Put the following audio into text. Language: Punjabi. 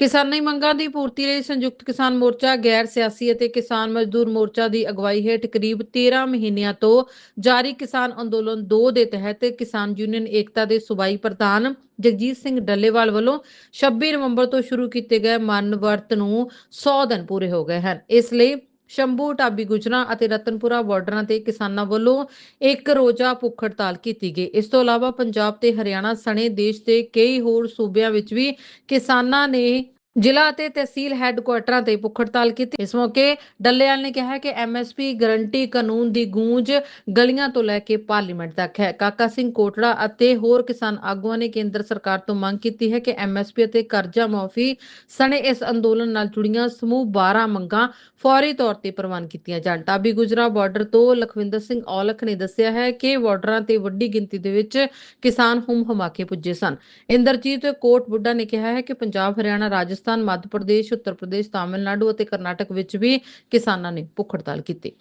ਕਿਸਾਨੀ ਮੰਗਾਂ ਦੀ ਪੂਰਤੀ ਲਈ ਸੰਯੁਕਤ ਕਿਸਾਨ ਮੋਰਚਾ ਗੈਰ ਸਿਆਸੀ ਅਤੇ ਕਿਸਾਨ ਮਜ਼ਦੂਰ ਮੋਰਚਾ ਦੀ ਅਗਵਾਈ ਹੇਠ ਕਰੀਬ 13 ਮਹੀਨਿਆਂ ਤੋਂ ਜਾਰੀ ਕਿਸਾਨ ਅੰਦੋਲਨ 2 ਦੇ ਤਹਿਤ ਕਿਸਾਨ ਯੂਨੀਅਨ ਏਕਤਾ ਦੇ ਸੂਬਾਈ ਪ੍ਰਧਾਨ ਜਗਜੀਤ ਸਿੰਘ ਡੱਲੇਵਾਲ ਵੱਲੋਂ 26 ਨਵੰਬਰ ਤੋਂ ਸ਼ੁਰੂ ਕੀਤੇ ਗਏ ਮਨ ਵਰਤ ਨੂੰ 100 ਦਿਨ ਪੂਰੇ ਹੋ ਗਏ ਹਨ। ਇਸ ਲਈ ਸ਼ੰਭੂ, ਢਾਬੀ ਗੁਜਰਾਂ ਅਤੇ ਰਤਨਪੁਰਾ ਬਾਰਡਰਾਂ ਤੇ ਕਿਸਾਨਾਂ ਵੱਲੋਂ ਇੱਕ ਰੋਜ਼ਾ ਭੁੱਖ ਹੜਤਾਲ ਕੀਤੀ ਗਈ। ਇਸ ਤੋਂ ਇਲਾਵਾ ਪੰਜਾਬ ਤੇ ਹਰਿਆਣਾ ਸਣੇ ਦੇਸ਼ ਦੇ ਕਈ ਹੋਰ ਸੂਬਿਆਂ ਵਿੱਚ ਵੀ ਕਿਸਾਨਾਂ ਨੇ ਜ਼ਿਲ੍ਹਾ ਅਤੇ ਤਹਿਸੀਲ ਹੈੱਡਕੁਆਟਰਾਂ ਤੇ ਭੁੱਖ ਹੜਤਾਲ ਕੀਤੀ। ਇਸ ਮੌਕੇ ਡੱਲੇਵਾਲ ਨੇ ਕਿਹਾ ਕਿ ਐਮਐਸਪੀ ਗਰੰਟੀ ਕਾਨੂੰਨ ਦੀ ਗੂੰਜ ਗਲੀਆਂ ਤੋਂ ਲੈ ਕੇ ਪਾਰਲੀਮੈਂਟ ਤੱਕ ਹੈ। ਕਾਕਾ ਸਿੰਘ ਕੋਟੜਾ ਅਤੇ ਹੋਰ ਕਿਸਾਨ ਆਗੂਆਂ ਨੇ ਕੇਂਦਰ ਸਰਕਾਰ ਤੋਂ ਮੰਗ ਕੀਤੀ ਹੈ ਕਿ ਐਮਐਸਪੀ ਅਤੇ ਕਰਜ਼ਾ ਮਾਫੀ ਸਣੇ ਇਸ ਅੰਦੋਲਨ ਨਾਲ ਜੁੜੀਆਂ ਸਮੂਹ 12 ਮੰਗਾਂ ਫੌਰੀ ਤੌਰ ਤੇ ਪ੍ਰਵਾਨ ਕੀਤੀਆਂ ਜਾਣ। ਟਾਬੀ ਗੁਜਰਾ ਬਾਰਡਰ ਤੋਂ ਲਖਵਿੰਦਰ ਸਿੰਘ ਔਲਖ ਨੇ ਦੱਸਿਆ ਹੈ ਕਿ ਬਾਰਡਰਾਂ ਤੇ ਵੱਡੀ ਗਿਣਤੀ ਦੇ ਵਿੱਚ ਕਿਸਾਨ ਹੁਮ ਹੁਮਾ ਕੇ ਪੁੱਜੇ ਸਨ। ਇੰਦਰਜੀਤ ਕੋਟ ਬੁੱਢਾ ਨੇ ਕਿਹਾ ਹੈ ਕਿ ਪੰਜਾਬ, ਹਰਿਆਣਾ ਰਾਜ ਰਾਜਸਥਾਨ, ਮੱਧ ਪ੍ਰਦੇਸ਼, ਉੱਤਰ ਪ੍ਰਦੇਸ਼, ਤਾਮਿਲਨਾਡੂ ਅਤੇ ਕਰਨਾਟਕ ਵਿੱਚ ਵੀ ਕਿਸਾਨਾਂ ਨੇ ਭੁੱਖ ਹੜਤਾਲ ਕੀਤੀ।